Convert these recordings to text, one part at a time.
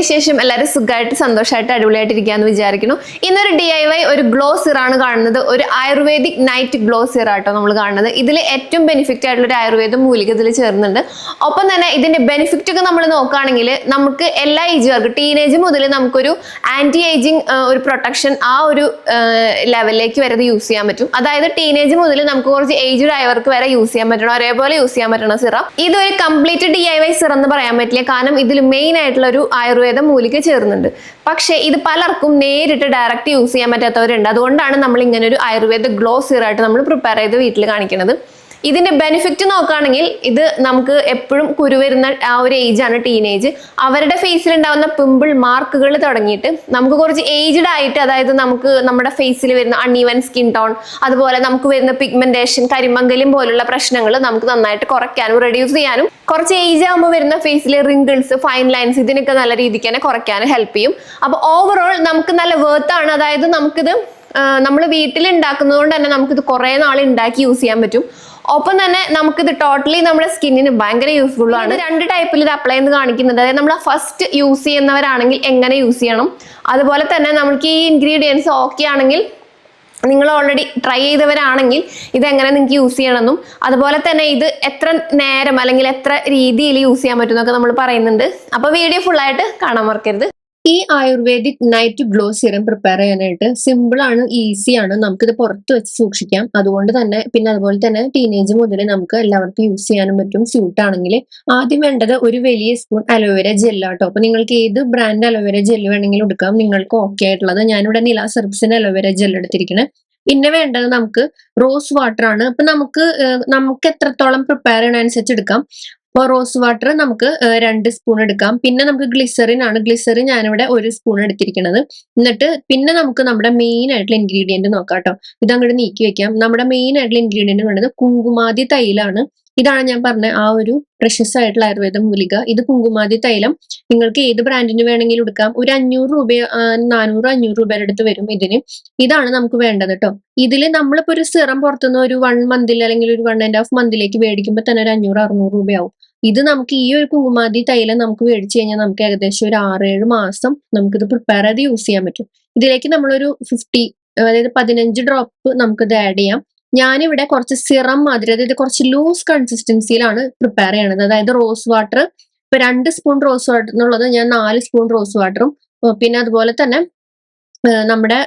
വിശേഷം എല്ലാവരും സുഖമായിട്ട് സന്തോഷമായിട്ട് അടിപൊളിയായിട്ടിരിക്കാന്ന് വിചാരിക്കുന്നു. ഇന്നൊരു ഡി ഐ വൈ ഒരു ഗ്ലോ സിറാണ് കാണുന്നത്. ഒരു ആയുർവേദിക് നൈറ്റ് ഗ്ലോ സിറാട്ടോ നമ്മൾ കാണുന്നത്. ഇതിൽ ഏറ്റവും ബെനിഫിറ്റ് ആയിട്ടുള്ള ഒരു ആയുർവേദ മൂലിക ഇതിൽ ചേർന്നുണ്ട് ഒപ്പം തന്നെ ഇതിന്റെ ബെനിഫിറ്റ് ഒക്കെ നമ്മൾ നോക്കുകയാണെങ്കിൽ നമുക്ക് എല്ലാ ഏജുകാർക്കും ടീനേജ് മുതൽ നമുക്കൊരു ആന്റി ഏജിങ് ഒരു പ്രൊട്ടക്ഷൻ ആ ഒരു ലെവലിലേക്ക് വരെ ഇത് യൂസ് ചെയ്യാൻ പറ്റും. അതായത് ടീനേജ് മുതൽ നമുക്ക് കുറച്ച് ഏജ്ഡ് ആയവർക്ക് വരെ യൂസ് ചെയ്യാൻ പറ്റണം. ഒരേപോലെ യൂസ് ചെയ്യാൻ പറ്റണ സിറം. ഇതൊരു complete D I Y serum എന്ന് പറയാൻ പറ്റില്ല. കാരണം ഇതിൽ മെയിൻ ആയിട്ടുള്ള ഒരു ആയുർവേദ മൂലിക ചേർന്നുണ്ട്. പക്ഷേ ഇത് പലർക്കും നേരിട്ട് ഡയറക്റ്റ് യൂസ് ചെയ്യാൻ പറ്റാത്തവരുണ്ട്. അതുകൊണ്ടാണ് നമ്മൾ ഇങ്ങനെ ഒരു ആയുർവേദ ഗ്ലോ സിറായിട്ട് നമ്മൾ പ്രിപ്പയർ ചെയ്ത് വീട്ടിൽ കാണിക്കുന്നത് ഇതിന്റെ ബെനിഫിറ്റ് നോക്കുകയാണെങ്കിൽ ഇത് നമുക്ക് എപ്പോഴും കുരുവരുന്ന ആ ഒരു ഏജാണ് ടീനേജ് അവരുടെ ഫേസിൽ ഉണ്ടാവുന്ന പിമ്പിൾ മാർക്കുകൾ തുടങ്ങിയിട്ട് നമുക്ക് കുറച്ച് ഏജ്ഡ് ആയിട്ട് അതായത് നമുക്ക് നമ്മുടെ ഫേസിൽ വരുന്ന അൺഈവൻ സ്കിൻ ടോൺ അതുപോലെ നമുക്ക് വരുന്ന പിഗ്മെന്റേഷൻ കരിമങ്കലും പോലുള്ള പ്രശ്നങ്ങൾ നമുക്ക് നന്നായിട്ട് കുറയ്ക്കാനും റെഡ്യൂസ് ചെയ്യാനും കുറച്ച് ഏജ് ആകുമ്പോൾ വരുന്ന ഫേസിലെ റിങ്കിൾസ് ഫൈൻ ലൈൻസ് ഇതിനൊക്കെ നല്ല രീതിക്ക് തന്നെ കുറയ്ക്കാനും ഹെൽപ്പ് ചെയ്യും. അപ്പോൾ ഓവറോൾ നമുക്ക് നല്ല വേർത്ത് ആണ്. അതായത് നമുക്കിത് നമ്മൾ വീട്ടിൽ ഉണ്ടാക്കുന്നത് കൊണ്ട് തന്നെ നമുക്കിത് കുറേ നാൾ ഉണ്ടാക്കി യൂസ് ചെയ്യാൻ പറ്റും. ഒപ്പം തന്നെ നമുക്കിത് ടോട്ടലി നമ്മുടെ സ്കിന്നിന് ഭയങ്കര യൂസ്ഫുൾ ആണ്. രണ്ട് ടൈപ്പിൽ ഇത് അപ്ലൈ ചെയ്ത് കാണിക്കുന്നുണ്ട് അതായത് നമ്മൾ ഫസ്റ്റ് യൂസ് ചെയ്യുന്നവരാണെങ്കിൽ എങ്ങനെ യൂസ് ചെയ്യണം. അതുപോലെ തന്നെ നമുക്ക് ഈ ഇൻഗ്രീഡിയൻസ് ഓക്കെ ആണെങ്കിൽ നിങ്ങൾ ഓൾറെഡി ട്രൈ ചെയ്തവരാണെങ്കിൽ ഇതെങ്ങനെ എങ്ങനെ നിങ്ങൾക്ക് യൂസ് ചെയ്യണമെന്നും അതുപോലെ തന്നെ ഇത് എത്ര നേരം അല്ലെങ്കിൽ എത്ര രീതിയിൽ യൂസ് ചെയ്യാൻ പറ്റുമെന്നൊക്കെ നമ്മൾ പറയുന്നുണ്ട്. അപ്പോൾ വീഡിയോ ഫുള്ളായിട്ട് കാണാൻ മറക്കരുത്. ഈ ayurvedic night glow serum prepare ചെയ്യാനായിട്ട് സിമ്പിൾ ആണ് ഈസി ആണ്. നമുക്കിത് പുറത്ത് വെച്ച് സൂക്ഷിക്കാം. അതുകൊണ്ട് തന്നെ പിന്നെ അതുപോലെ തന്നെ ടീനേജ് മുതൽ നമുക്ക് എല്ലാവർക്കും യൂസ് ചെയ്യാനും പറ്റും. സ്യൂട്ട് ആണെങ്കിൽ ആദ്യം വേണ്ടത് ഒരു വലിയ സ്പൂൺ അലോവേര ജെല്ലാട്ടോ അപ്പൊ നിങ്ങൾക്ക് ഏത് ബ്രാൻഡ് അലോവേര ജെല്ല് വേണമെങ്കിലും എടുക്കാം. നിങ്ങൾക്ക് ഓക്കെ ആയിട്ടുള്ളത്. ഞാനിവിടെ നില സെർബ്സിന്റെ അലോവേര ജെൽ എടുത്തിരിക്കുന്നത് പിന്നെ വേണ്ടത് നമുക്ക് റോസ് വാട്ടർ ആണ്. അപ്പൊ നമുക്ക് നമുക്ക് എത്രത്തോളം പ്രിപ്പയർ ചെയ്യണ അനുസരിച്ച് എടുക്കാം. അപ്പോൾ റോസ് വാട്ടർ നമുക്ക് രണ്ട് സ്പൂൺ എടുക്കാം. പിന്നെ നമുക്ക് ഗ്ലിസറിൻ ആണ്. ഗ്ലിസറിൻ ഞാനിവിടെ ഒരു സ്പൂൺ എടുത്തിരിക്കുന്നത് എന്നിട്ട് പിന്നെ നമുക്ക് നമ്മുടെ മെയിൻ ആയിട്ടുള്ള ഇൻഗ്രീഡിയന്റ് നോക്കാം കേട്ടോ ഇത് അങ്ങോട്ട് നീക്കി വെക്കാം. നമ്മുടെ മെയിൻ ആയിട്ടുള്ള ഇൻഗ്രീഡിയന്റ് വേണ്ടത് കുങ്കുമാതി തൈലാണ്. ഇതാണ് ഞാൻ പറഞ്ഞ ആ ഒരു പ്രഷ്യസ് ആയിട്ടുള്ള ആയുർവേദ മൂലിക. ഇത് കുങ്കുമാതി തൈലം. നിങ്ങൾക്ക് ഏത് ബ്രാൻഡിന് വേണമെങ്കിലും എടുക്കാം. ഒരു അഞ്ഞൂറ് രൂപ നാനൂറ് അഞ്ഞൂറ് രൂപയുടെ അടുത്ത് വരും ഇതിന്. ഇതാണ് നമുക്ക് വേണ്ടത് കേട്ടോ. ഇതിൽ നമ്മളിപ്പോ ഒരു സിറം പുറത്തുനിന്ന് ഒരു വൺ മന്തിൽ അല്ലെങ്കിൽ ഒരു വൺ ആൻഡ് ഹാഫ് മന്തിലേക്ക് മേടിക്കുമ്പോൾ തന്നെ ഒരു അഞ്ഞൂറ് അറുന്നൂറ് രൂപയാവും. ഇത് നമുക്ക് ഈ ഒരു കുങ്കുമാതി തൈലം നമുക്ക് മേടിച്ചു കഴിഞ്ഞാൽ നമുക്ക് ഏകദേശം ഒരു ആറേഴ് മാസം നമുക്കിത് പ്രിപ്പയർ ചെയ്ത് യൂസ് ചെയ്യാൻ പറ്റും. ഇതിലേക്ക് നമ്മളൊരു ഫിഫ്റ്റി അതായത് പതിനഞ്ച് ഡ്രോപ്പ് നമുക്കിത് ആഡ് ചെയ്യാം. ഞാനിവിടെ കുറച്ച് സിറം മാതിരി അതായത് കുറച്ച് ലൂസ് കൺസിസ്റ്റൻസിയിലാണ് പ്രിപ്പയർ ചെയ്യണത്. അതായത് റോസ് വാട്ടർ ഇപ്പൊ രണ്ട് സ്പൂൺ റോസ് വാട്ടർ എന്നുള്ളത് ഞാൻ നാല് സ്പൂൺ റോസ് വാട്ടറും പിന്നെ അതുപോലെ തന്നെ നമ്മുടെ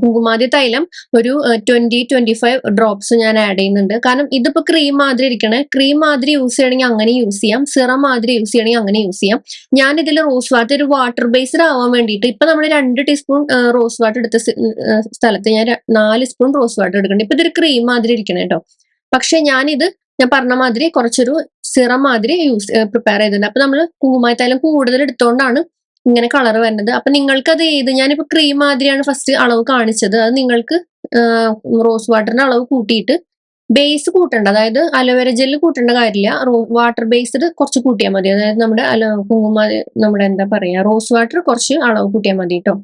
കുങ്കുമാതി തൈലം ഒരു ട്വന്റി ട്വന്റി ഫൈവ് ഡ്രോപ്സ് ഞാൻ ആഡ് ചെയ്യുന്നുണ്ട്. കാരണം ഇതിപ്പോ ക്രീം മാതിരി ഇരിക്കണ. ക്രീം മാതിരി യൂസ് ചെയ്യണമെങ്കിൽ അങ്ങനെ യൂസ് ചെയ്യാം. സിറം മാതിരി യൂസ് ചെയ്യണമെങ്കിൽ അങ്ങനെ യൂസ് ചെയ്യാം. ഞാൻ ഇതിൽ റോസ് വാട്ടർ ഒരു വാട്ടർ ബേസ്ഡ് ആവാൻ വേണ്ടിയിട്ട് ഇപ്പൊ നമ്മൾ രണ്ട് ടീസ്പൂൺ റോസ് വാട്ടർ എടുത്ത സ്ഥലത്ത് ഞാൻ നാല് സ്പൂൺ റോസ് വാട്ടർ എടുക്കുന്നുണ്ട്. ഇപ്പൊ ഇതൊരു ക്രീം മാതിരി ഇരിക്കണം കേട്ടോ പക്ഷെ ഞാനിത് ഞാൻ പറഞ്ഞ മാതിരി കുറച്ചൊരു സിറം മാതിരി യൂസ് പ്രിപ്പയർ ചെയ്തിട്ടുണ്ട്. അപ്പൊ നമ്മൾ കുങ്കുമായി തൈലം കൂടുതൽ എടുത്തോണ്ടാണ് ഇങ്ങനെ കളർ വരുന്നത്. അപ്പൊ നിങ്ങൾക്ക് അത് ഏത്? ഞാനിപ്പോ ക്രീം മാതിരിയാണ് ഫസ്റ്റ് അളവ് കാണിച്ചത്. അത് നിങ്ങൾക്ക് റോസ് വാട്ടറിന്റെ അളവ് കൂട്ടിയിട്ട് ബേസ് കൂട്ടേണ്ട. അതായത് അലോവേര ജെല്ല് കൂട്ടേണ്ട കാര്യമില്ല. വാട്ടർ ബേസ്ഡ് കുറച്ച് കൂട്ടിയാൽ മതി. അതായത് നമ്മുടെ അലോ കുങ്കുമ നമ്മുടെ എന്താ പറയാ റോസ് വാട്ടർ കുറച്ച് അളവ് കൂട്ടിയാൽ മതി കേട്ടോ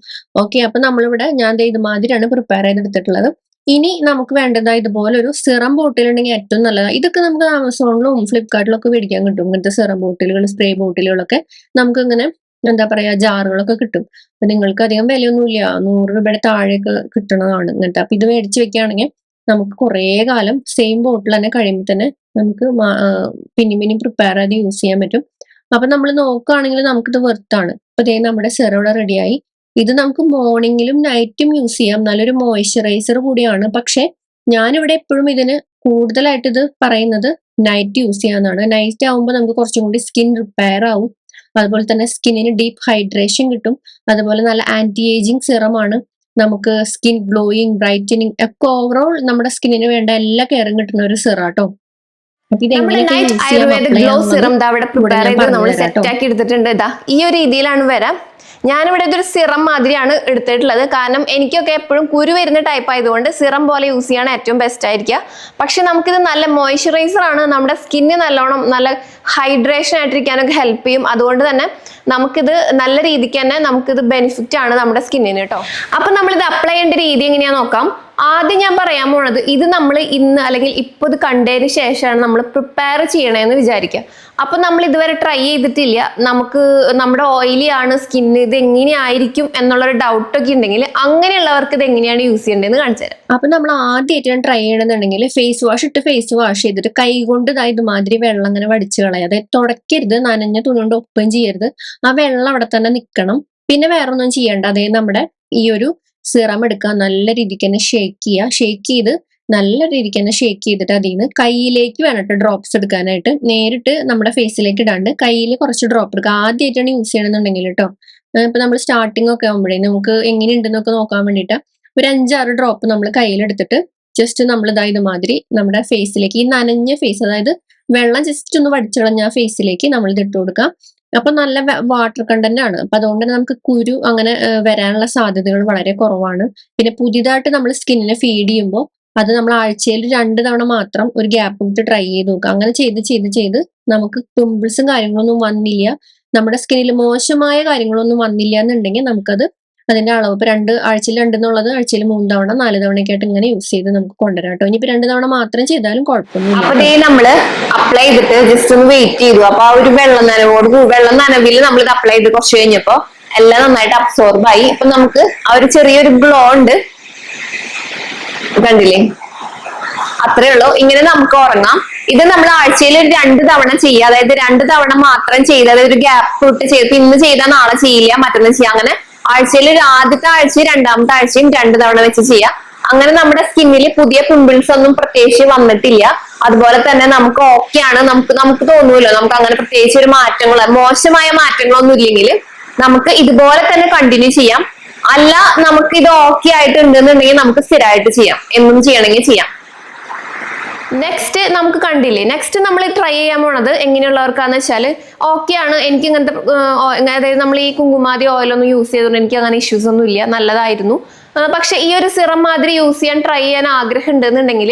ഓക്കെ അപ്പൊ നമ്മളിവിടെ ഞാൻ ഇതുമാതിരിയാണ് പ്രിപ്പയർ ചെയ്തെടുത്തിട്ടുള്ളത്. ഇനി നമുക്ക് വേണ്ടത് ഇതുപോലെ ഒരു സിറം ബോട്ടിൽ ഉണ്ടെങ്കിൽ ഏറ്റവും നല്ലതാണ് ഇതൊക്കെ നമുക്ക് ആമസോണിലും ഫ്ലിപ്കാർട്ടിലും ഒക്കെ മേടിക്കാൻ കിട്ടും. ഇങ്ങനത്തെ സിറം ബോട്ടിലുകൾ സ്പ്രേ ബോട്ടിലുകളൊക്കെ നമുക്ക് ഇങ്ങനെ എന്താ പറയാ ജാറുകളൊക്കെ കിട്ടും. അപ്പൊ നിങ്ങൾക്ക് അധികം വിലയൊന്നുമില്ല. നൂറ് രൂപയുടെ താഴെയൊക്കെ കിട്ടണതാണ് ഇങ്ങനത്തെ. അപ്പൊ ഇത് മേടിച്ച് വെക്കുകയാണെങ്കിൽ നമുക്ക് കുറേ കാലം സെയിം ബോട്ടിൽ തന്നെ കഴിയുമ്പോൾ തന്നെ നമുക്ക് പിന്നെ പിന്നെയും പ്രിപ്പയർ ചെയ്ത് യൂസ് ചെയ്യാൻ പറ്റും. അപ്പൊ നമ്മൾ നോക്കുകയാണെങ്കിൽ നമുക്കിത് വെർത്താണ് അപ്പൊ ദേ നമ്മുടെ സെറോടെ റെഡിയായി ഇത് നമുക്ക് മോർണിംഗിലും നൈറ്റും യൂസ് ചെയ്യാം. നല്ലൊരു മോയ്സ്ചറൈസർ കൂടിയാണ്. പക്ഷെ ഞാനിവിടെ എപ്പോഴും ഇതിന് കൂടുതലായിട്ട് ഇത് പറയുന്നത് നൈറ്റ് യൂസ് ചെയ്യാന്നാണ്. നൈറ്റ് ആവുമ്പോൾ നമുക്ക് കുറച്ചും കൂടി സ്കിൻ റിപ്പയർ ആവും. അതുപോലെ തന്നെ സ്കിന്നിന് ഡീപ്പ് ഹൈഡ്രേഷൻ കിട്ടും. അതുപോലെ നല്ല ആന്റി ഏജിങ് സിറമാണ്. നമുക്ക് സ്കിൻ ഗ്ലോയിങ് ബ്രൈറ്റനിങ് ഒക്കെ ഓവറോൾ നമ്മുടെ സ്കിന്നിന് വേണ്ട എല്ലാ കെയറും കിട്ടുന്ന ഒരു സിറാട്ടോ. കേട്ടോ സിറം ഇവിടെ പ്രിപ്പയർ ചെയ്ത് നമ്മൾ സെറ്റ് ആക്കി എടുത്തിട്ടുണ്ട്. ഇതാ ഈ ഒരു രീതിയിലാണ് വരാം. ഞാനിവിടെ ഇതൊരു സിറം മാതിരിയാണ് എടുത്തിട്ടുള്ളത്. കാരണം എനിക്കൊക്കെ എപ്പോഴും കുരു വരുന്ന ടൈപ്പ് ആയതുകൊണ്ട് സിറം പോലെ യൂസ് ചെയ്യാണ് ഏറ്റവും ബെസ്റ്റ് ആയിരിക്കുക. പക്ഷെ നമുക്കിത് നല്ല മോയ്സ്ചറൈസർ ആണ്. നമ്മുടെ സ്കിന്നിന് നല്ലോണം നല്ല ഹൈഡ്രേഷൻ ആയിട്ടിരിക്കാനൊക്കെ ഹെൽപ്പ് ചെയ്യും. അതുകൊണ്ട് തന്നെ നമുക്കിത് നല്ല രീതിക്ക് തന്നെ നമുക്കിത് ബെനിഫിറ്റ് ആണ് നമ്മുടെ സ്കിന്നിന് കേട്ടോ. അപ്പം നമ്മളിത് അപ്ലൈ ചെയ്യേണ്ട രീതി എങ്ങനെയാ നോക്കാം. ആദ്യം ഞാൻ പറയാൻ പോണത് ഇത് നമ്മൾ ഇന്ന് അല്ലെങ്കിൽ ഇപ്പോൾ ഇത് കണ്ടതിന് ശേഷമാണ് നമ്മൾ പ്രിപ്പയർ ചെയ്യണമെന്ന് വിചാരിക്കുക. അപ്പൊ നമ്മൾ ഇതുവരെ ട്രൈ ചെയ്തിട്ടില്ല. നമുക്ക് നമ്മുടെ ഓയിലി ആണ് സ്കിൻ ഇത് എങ്ങനെയായിരിക്കും എന്നുള്ളൊരു ഡൗട്ട് ഒക്കെ ഉണ്ടെങ്കിൽ അങ്ങനെയുള്ളവർക്ക് ഇത് എങ്ങനെയാണ് യൂസ് ചെയ്യേണ്ടതെന്ന് കാണിച്ചു തരാം. അപ്പൊ നമ്മൾ ആദ്യമായിട്ട് ട്രൈ ചെയ്യണമെന്നുണ്ടെങ്കിൽ ഫേസ് വാഷ് ഇട്ട് ഫേസ് വാഷ് ചെയ്തിട്ട് കൈ കൊണ്ട് ഇതുമാതിരി വെള്ളം അങ്ങനെ വടിച്ചു കളയാതെ തുടക്കരുത് നനഞ്ഞ തുണി കൊണ്ട് ഒപ്പം ചെയ്യരുത്. ആ വെള്ളം അവിടെ തന്നെ നിൽക്കണം. പിന്നെ വേറെ ഒന്നും ചെയ്യണ്ട. അതായത് നമ്മുടെ ഈ ഒരു സിറം എടുക്കുക നല്ല രീതിക്ക് തന്നെ ഷേക്ക് ചെയ്യുക. ഷേക്ക് ചെയ്ത് നല്ല രീതിക്ക് തന്നെ ഷേക്ക് ചെയ്തിട്ട് അതിൽ നിന്ന് കയ്യിലേക്ക് വേണം ഡ്രോപ്സ് എടുക്കാനായിട്ട്. നേരിട്ട് നമ്മുടെ ഫേസിലേക്ക് ഇടാണ്ട് കയ്യിൽ കുറച്ച് ഡ്രോപ്പ് എടുക്കുക ആദ്യമായിട്ടാണ് യൂസ് ചെയ്യണമെന്നുണ്ടെങ്കിൽ കേട്ടോ ഇപ്പൊ നമ്മൾ സ്റ്റാർട്ടിംഗ് ഒക്കെ ആകുമ്പോഴേ നമുക്ക് എങ്ങനെയുണ്ടെന്നൊക്കെ നോക്കാൻ വേണ്ടിയിട്ട് ഒരു അഞ്ചാറ് ഡ്രോപ്പ് നമ്മൾ കയ്യിലെടുത്തിട്ട് ജസ്റ്റ് നമ്മൾ ഇതാ ഇതുമാതിരി നമ്മുടെ ഫേസിലേക്ക് ഈ നനഞ്ഞ ഫേസ് അതായത് വെള്ളം ജസ്റ്റ് ഒന്ന് വടിച്ചളഞ്ഞ ആ ഫേസിലേക്ക് നമ്മൾ ഇത് ഇട്ട് കൊടുക്കാം. അപ്പൊ നല്ല വാട്ടർ കണ്ടന്റ് ആണ്. അപ്പൊ അതുകൊണ്ട് തന്നെ നമുക്ക് കുരു അങ്ങനെ വരാനുള്ള സാധ്യതകൾ വളരെ കുറവാണ്. പിന്നെ പുതിയതായിട്ട് നമ്മൾ സ്കിന്നിനെ ഫീഡ് ചെയ്യുമ്പോൾ അത് നമ്മൾ ആഴ്ചയിൽ രണ്ട് തവണ മാത്രം ഒരു ഗ്യാപ്പ് വിട്ട് ട്രൈ ചെയ്ത് നോക്കുക. അങ്ങനെ ചെയ്ത് ചെയ്ത് ചെയ്ത് നമുക്ക് പിമ്പിൾസും കാര്യങ്ങളൊന്നും വന്നില്ല. നമ്മുടെ സ്കിന്നിൽ മോശമായ കാര്യങ്ങളൊന്നും വന്നില്ല എന്നുണ്ടെങ്കിൽ നമുക്കത് അതിന്റെ അളവ് ഇപ്പൊ രണ്ട് ആഴ്ചയിൽ രണ്ടെന്നുള്ളത് ആഴ്ചയിൽ മൂന്ന് തവണ നാല് തവണയൊക്കെ ആയിട്ട് ഇങ്ങനെ യൂസ് ചെയ്ത് നമുക്ക് കൊണ്ടുവരാം കേട്ടോ. ഇനിയിപ്പോ രണ്ട് തവണ മാത്രം ചെയ്താലും അപ്പൊ കുഴപ്പമൊന്നുമില്ല ദേ നമ്മൾ അപ്ലൈ ചെയ്തിട്ട് ജസ്റ്റ് ഒന്ന് വെയിറ്റ് ചെയ്തു. അപ്പൊ ആ ഒരു വെള്ളം നനവോട് വെള്ളം നനവിൽ നമ്മൾ ഇത് അപ്ലൈ ചെയ്ത് കുറച്ച് കഴിഞ്ഞപ്പോ എല്ലാം നന്നായിട്ട് അബ്സോർബ് ആയി. ഇപ്പൊ നമുക്ക് ആ ഒരു ചെറിയൊരു ഗ്ലോ ഉണ്ട്. കണ്ടില്ലേ? അത്രേ ഉള്ളൂ. ഇങ്ങനെ നമുക്ക് ഉറങ്ങാം. ഇത് നമ്മൾ ആഴ്ചയിൽ ഒരു രണ്ട് തവണ ചെയ്യുക. അതായത് രണ്ട് തവണ മാത്രം ചെയ്ത് അതായത് ഒരു ഗ്യാപ്പ് ഇട്ട് ചെയ്ത് ഇന്ന് ചെയ്താൽ നാളെ ചെയ്യില്ല മറ്റൊന്ന് ചെയ്യാം. അങ്ങനെ ആഴ്ചയിൽ ഒരു ആദ്യത്തെ ആഴ്ചയും രണ്ടാമത്തെ ആഴ്ചയും രണ്ട് തവണ വെച്ച് ചെയ്യാം അങ്ങനെ നമ്മുടെ സ്കിന്നിൽ പുതിയ പിമ്പിൾസ് ഒന്നും പ്രത്യേകിച്ച് വന്നിട്ടില്ല. അതുപോലെ തന്നെ നമുക്ക് ഓക്കെ ആണ്. നമുക്ക് നമുക്ക് തോന്നുമല്ലോ നമുക്ക് അങ്ങനെ പ്രത്യേകിച്ച് ഒരു മാറ്റങ്ങൾ മോശമായ മാറ്റങ്ങളൊന്നും ഇല്ലെങ്കിൽ നമുക്ക് ഇതുപോലെ തന്നെ കണ്ടിന്യൂ ചെയ്യാം. അല്ല നമുക്ക് ഇത് ഓക്കെ ആയിട്ട് ഉണ്ടെന്നുണ്ടെങ്കിൽ നമുക്ക് സ്ഥിരമായിട്ട് ചെയ്യാം. എന്നും ചെയ്യണമെങ്കിൽ ചെയ്യാം. നെക്സ്റ്റ് നമുക്ക് കണ്ടില്ലേ? നെക്സ്റ്റ് നമ്മൾ ട്രൈ ചെയ്യാൻ പോണത് എങ്ങനെയുള്ളവർക്കാന്ന് വെച്ചാൽ ഓക്കെ ആണ്. എനിക്ക് ഇങ്ങനത്തെ അതായത് നമ്മൾ ഈ കുങ്കുമാതി ഓയിലൊന്നും യൂസ് ചെയ്തുകൊണ്ട് എനിക്ക് അങ്ങനെ ഇഷ്യൂസ് ഒന്നും ഇല്ല നല്ലതായിരുന്നു പക്ഷെ ഈ ഒരു സിറം മാതിരി യൂസ് ചെയ്യാൻ ട്രൈ ചെയ്യാൻ ആഗ്രഹം ഉണ്ടെന്നുണ്ടെങ്കിൽ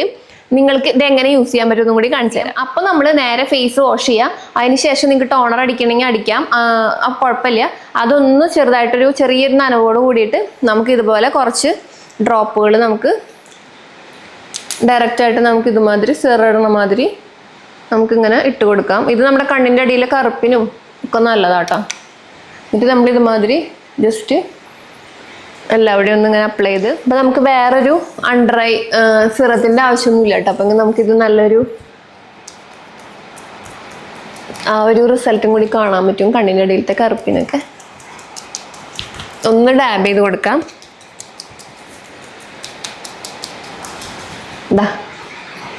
നിങ്ങൾക്ക് ഇത് എങ്ങനെ യൂസ് ചെയ്യാൻ പറ്റുമെന്നും കൂടി കാണിച്ചു തരാം. അപ്പൊ നമ്മൾ നേരെ ഫേസ് വാഷ് ചെയ്യുക അതിനുശേഷം നിങ്ങൾക്ക് ടോണർ അടിക്കണമെങ്കിൽ അടിക്കാം. കുഴപ്പമില്ല. അതൊന്ന് ചെറുതായിട്ടൊരു ചെറിയൊരു നനവോട് കൂടിയിട്ട് നമുക്ക് ഇതുപോലെ കുറച്ച് ഡ്രോപ്പുകൾ നമുക്ക് ഡയറക്റ്റ് ആയിട്ട് നമുക്ക് ഇതുമാതിരി സെറിടണ മാതിരി നമുക്കിങ്ങനെ ഇട്ട് കൊടുക്കാം. ഇത് നമ്മുടെ കണ്ണിന്റെ അടിയിലെ കറുപ്പിനും ഒക്കെ നല്ലതാട്ടോ. എന്നിട്ട് നമ്മൾ ഇതുമാതിരി ജസ്റ്റ് എല്ലാവിടെയും ഒന്ന് ഇങ്ങനെ അപ്ലൈ ചെയ്ത്. അപ്പം നമുക്ക് വേറൊരു അണ്ടർ ഐ സിറത്തിന്റെ ആവശ്യമൊന്നുമില്ല കേട്ടോ. അപ്പം നമുക്കിത് നല്ലൊരു ആ ഒരു റിസൾട്ടും കൂടി കാണാൻ പറ്റും കണ്ണിന്റെ ഇടയിലത്തെ കറുപ്പിനൊക്കെ. ഒന്ന് ഡാബ് ചെയ്ത് കൊടുക്കാം. ദാ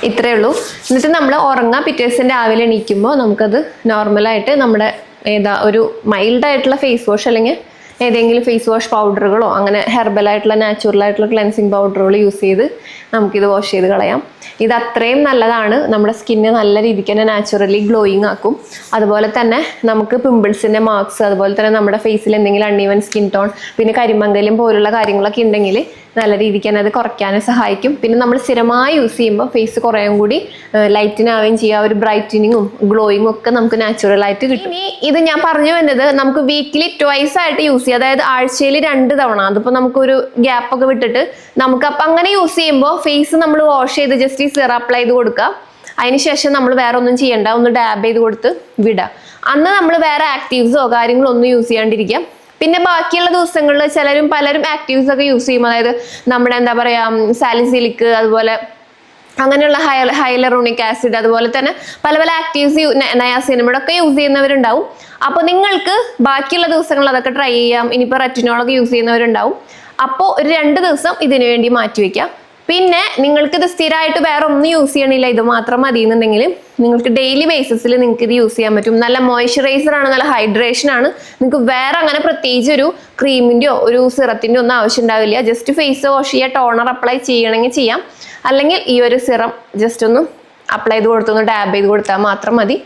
ഇത്രയേ ഉള്ളൂ. എന്നിട്ട് നമ്മൾ ഉറങ്ങാൻ പിറ്റേ രാവിലെ എണീക്കുമ്പോൾ നമുക്കത് നോർമലായിട്ട് നമ്മുടെ ഏതാ ഒരു മൈൽഡായിട്ടുള്ള ഫേസ് വാഷ് അല്ലെങ്കിൽ ഏതെങ്കിലും ഫേസ് വാഷ് പൗഡറുകളോ അങ്ങനെ ഹെർബൽ ആയിട്ടുള്ള നാച്ചുറൽ ആയിട്ടുള്ള ക്ലെൻസിങ് പൗഡറുകൾ യൂസ് ചെയ്ത് നമുക്കിത് വാഷ് ചെയ്ത് കളയാം. ഇത് അത്രയും നല്ലതാണ്. നമ്മുടെ സ്കിന്നെ നല്ല രീതിക്ക് തന്നെ നാച്ചുറലി ഗ്ലോയിങ് ആക്കും. അതുപോലെ തന്നെ നമുക്ക് പിമ്പിൾസിന്റെ മാർക്സ് അതുപോലെ തന്നെ നമ്മുടെ ഫേസിൽ എന്തെങ്കിലും അണ്ണീവൻ സ്കിൻ ടോൺ പിന്നെ കരിമങ്കലും പോലുള്ള കാര്യങ്ങളൊക്കെ ഉണ്ടെങ്കിൽ നല്ല രീതിക്ക് തന്നെ അത് കുറയ്ക്കാനും സഹായിക്കും. പിന്നെ നമ്മൾ സ്ഥിരമായി യൂസ് ചെയ്യുമ്പോൾ ഫേസ് കുറേയും കൂടി ലൈറ്റിനാവുകയും ചെയ്യുക ഒരു ബ്രൈറ്റനിങ്ങും ഗ്ലോയിങ്ങും ഒക്കെ നമുക്ക് നാച്ചുറൽ ആയിട്ട് കിട്ടും. ഇനി ഇത് ഞാൻ പറഞ്ഞു വന്നത് നമുക്ക് വീക്കിലി ട്വൈസ് ആയിട്ട് യൂസ് ചെയ്യാം. അതായത് ആഴ്ചയിൽ രണ്ട് തവണ. അതിപ്പോൾ നമുക്കൊരു ഗ്യാപ്പ് ഒക്കെ വിട്ടിട്ട് നമുക്ക് അപ്പം അങ്ങനെ യൂസ് ചെയ്യുമ്പോൾ ഫേസ് നമ്മൾ വാഷ് ചെയ്ത് ജസ്റ്റ് ഈ സിറ അപ്ലൈ ചെയ്ത് കൊടുക്കുക അതിനുശേഷം നമ്മൾ വേറെ ഒന്നും ചെയ്യണ്ട. ഒന്ന് ഡാബ് ചെയ്ത് കൊടുത്ത് വിടുക അന്ന് നമ്മൾ വേറെ ആക്റ്റീവ്സോ കാര്യങ്ങളോ ഒന്നും യൂസ് ചെയ്യാണ്ടിരിക്കാം. പിന്നെ ബാക്കിയുള്ള ദിവസങ്ങളിൽ ചിലരും പലരും ആക്റ്റീവ്സ് ഒക്കെ യൂസ് ചെയ്യും. അതായത് നമ്മുടെ എന്താ പറയാ സാലിസിലിക്ക് അതുപോലെ അങ്ങനെയുള്ള ഹൈ ഹൈലറോണിക് ആസിഡ് അതുപോലെ തന്നെ പല പല ആക്റ്റീവ്സ് നയാസിനമിഡ് ഒക്കെ യൂസ് ചെയ്യുന്നവരുണ്ടാവും. അപ്പോൾ നിങ്ങൾക്ക് ബാക്കിയുള്ള ദിവസങ്ങൾ അതൊക്കെ ട്രൈ ചെയ്യാം. ഇനിയിപ്പോൾ റെറ്റിനോളൊക്കെ യൂസ് ചെയ്യുന്നവരുണ്ടാവും. അപ്പോൾ ഒരു രണ്ട് ദിവസം ഇതിനു വേണ്ടി മാറ്റി വയ്ക്കാം പിന്നെ നിങ്ങൾക്ക് ഇത് സ്ഥിരമായിട്ട് വേറെ ഒന്നും യൂസ് ചെയ്യണില്ല. ഇത് മാത്രം മതി എന്നുണ്ടെങ്കിൽ നിങ്ങൾക്ക് ഡെയിലി ബേസിസിൽ നിങ്ങൾക്ക് ഇത് യൂസ് ചെയ്യാൻ പറ്റും. നല്ല മോയ്സ്ചറൈസർ ആണ് നല്ല ഹൈഡ്രേഷൻ ആണ്. നിങ്ങൾക്ക് വേറെ അങ്ങനെ പ്രത്യേകിച്ച് ഒരു ക്രീമിന്റെയോ ഒരു സിറത്തിന്റെയോ ഒന്നും ആവശ്യം ഉണ്ടാവില്ല. ജസ്റ്റ് ഫേസ് വാഷ് ചെയ്യുക ടോണർ അപ്ലൈ ചെയ്യണമെങ്കിൽ ചെയ്യാം. അല്ലെങ്കിൽ ഈ ഒരു സിറം ജസ്റ്റ് ഒന്ന് അപ്ലൈ ചെയ്ത് കൊടുത്തൊന്ന് ടാബ് ചെയ്ത് കൊടുത്താൽ മാത്രം മതി.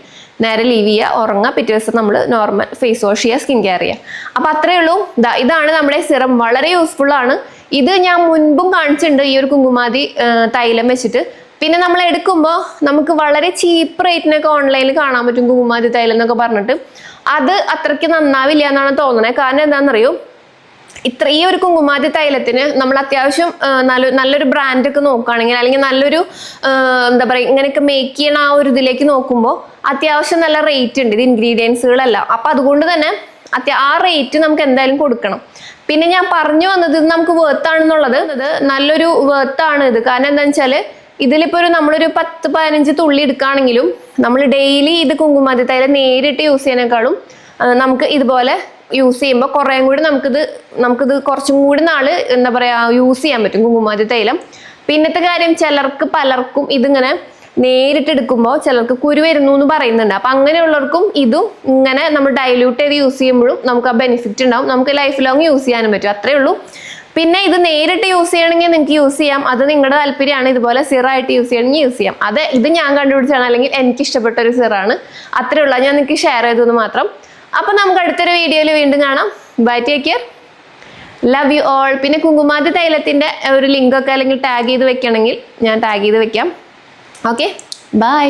നേരെ ലീവ് ചെയ്യുക ഉറങ്ങുക പിറ്റേ ദിവസം നമ്മൾ നോർമൽ ഫേസ് വാഷ് ചെയ്യുക സ്കിൻ കെയർ ചെയ്യുക അപ്പോൾ അത്രയേ ഉള്ളൂ. ഇതാണ് നമ്മുടെ സിറം. വളരെ യൂസ്ഫുൾ ആണ്. ഇത് ഞാൻ മുൻപും കാണിച്ചിട്ടുണ്ട് ഈ ഒരു കുങ്കുമാതി തൈലം വെച്ചിട്ട്. പിന്നെ നമ്മൾ എടുക്കുമ്പോൾ നമുക്ക് വളരെ ചീപ്പ് റേറ്റിനൊക്കെ ഓൺലൈനിൽ കാണാൻ പറ്റും കുങ്കുമാതി തൈലം എന്നൊക്കെ പറഞ്ഞിട്ട്. അത് അത്രയ്ക്ക് നന്നാവില്ല എന്നാണ് തോന്നുന്നത് കാരണം എന്താണെന്നറിയോ? ഇത്ര ഈ ഒരു കുങ്കുമാതി തൈലത്തിന് നമ്മൾ അത്യാവശ്യം നല്ല നല്ലൊരു ബ്രാൻഡ് ഒക്കെ നോക്കുകയാണെങ്കിൽ അല്ലെങ്കിൽ നല്ലൊരു എന്താ പറയുക ഇങ്ങനെയൊക്കെ മേക്ക് ചെയ്യണ ആ ഒരു ഇതിലേക്ക് നോക്കുമ്പോൾ അത്യാവശ്യം നല്ല റേറ്റ് ഉണ്ട്. ഇത് ഇൻഗ്രീഡിയൻസുകളെല്ലാം അപ്പം അതുകൊണ്ട് തന്നെ അത്യ ആ റേറ്റ് നമുക്ക് എന്തായാലും കൊടുക്കണം. പിന്നെ ഞാൻ പറഞ്ഞു വന്നത് ഇത് നമുക്ക് വേർത്ത് ആണെന്നുള്ളത് ഇത് നല്ലൊരു വേർത്ത് ആണ് ഇത്. കാരണം എന്താണെന്ന് വെച്ചാൽ ഇതിലിപ്പോൾ ഒരു നമ്മളൊരു പത്ത് പതിനഞ്ച് തുള്ളി എടുക്കുകയാണെങ്കിലും നമ്മൾ ഡെയിലി ഇത് കുങ്കുമാതി തൈലം നേരിട്ട് യൂസ് ചെയ്യുന്നതിനേക്കാളും നമുക്ക് ഇതുപോലെ യൂസ് ചെയ്യുമ്പോൾ കുറേ കൂടി നമുക്കിത് നമുക്കിത് കുറച്ചും കൂടി നാൾ എന്താ പറയുക യൂസ് ചെയ്യാൻ പറ്റും കുങ്കുമാതി തൈലം. പിന്നത്തെ കാര്യം ചിലർക്ക് പലർക്കും ഇതിങ്ങനെ നേരിട്ട് എടുക്കുമ്പോൾ ചിലർക്ക് കുരു വരുന്നു എന്ന് പറയുന്നുണ്ട്. അപ്പം അങ്ങനെയുള്ളവർക്കും ഇതും ഇങ്ങനെ നമ്മൾ ഡൈല്യൂട്ട് ചെയ്ത് യൂസ് ചെയ്യുമ്പോഴും നമുക്ക് ആ ബെനിഫിറ്റ് ഉണ്ടാവും. നമുക്ക് ലൈഫ് ലോങ് യൂസ് ചെയ്യാനും പറ്റും. അത്രേ ഉള്ളൂ. പിന്നെ ഇത് നേരിട്ട് യൂസ് ചെയ്യണമെങ്കിൽ നിങ്ങൾക്ക് യൂസ് ചെയ്യാം. അത് നിങ്ങളുടെ താല്പര്യമാണ്. ഇതുപോലെ സിറായിട്ട് യൂസ് ചെയ്യണമെങ്കിൽ യൂസ് ചെയ്യാം. അത് ഇത് ഞാൻ കണ്ടുപിടിച്ചാണ് അല്ലെങ്കിൽ എനിക്ക് ഇഷ്ടപ്പെട്ട ഒരു സിറാണ്. അത്രേ ഉള്ളൂ. ഞാൻ നിങ്ങൾക്ക് ഷെയർ ചെയ്തത് മാത്രം. അപ്പൊ നമുക്ക് അടുത്തൊരു വീഡിയോയിൽ വീണ്ടും കാണാം. Bye take care love you all പിന്നെ കുങ്കുമാതി തൈലത്തിന്റെ ഒരു ലിങ്കൊക്കെ അല്ലെങ്കിൽ ടാഗ് ചെയ്ത് വെക്കണമെങ്കിൽ ഞാൻ ടാഗ് ചെയ്ത് വെക്കാം. Okay bye